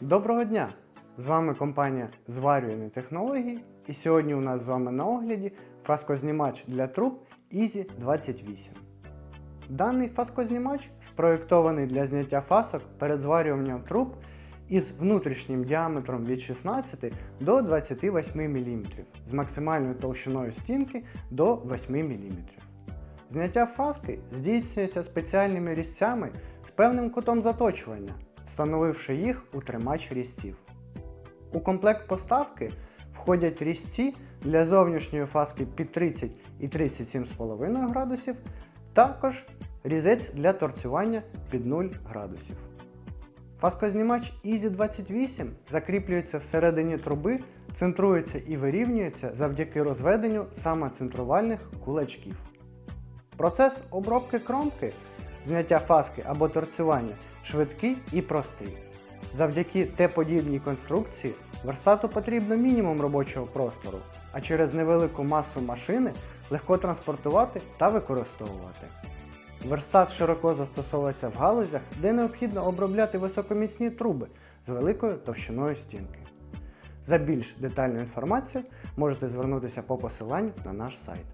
Доброго дня! З вами компанія Зварювальні технології, і сьогодні у нас з вами на огляді фаскознімач для труб Easy 28. Даний фаскознімач спроєктований для зняття фасок перед зварюванням труб із внутрішнім діаметром від 16 до 28 мм з максимальною товщиною стінки до 8 мм. Зняття фаски здійснюється спеціальними різцями з певним кутом заточування, встановивши їх у тримач різців. У комплект поставки входять різці для зовнішньої фаски під 30 і 37,5 градусів, також різець для торцювання під 0 градусів. Фаскознімач Easy 28 закріплюється всередині труби, центрується і вирівнюється завдяки розведенню саме центрувальних кулачків. Процес обробки кромки, зняття фаски або торцювання швидкий і простий. Завдяки Т-подібній конструкції верстату потрібно мінімум робочого простору, а через невелику масу машини легко транспортувати та використовувати. Верстат широко застосовується в галузях, де необхідно обробляти високоміцні труби з великою товщиною стінки. За більш детальну інформацію можете звернутися по посиланню на наш сайт.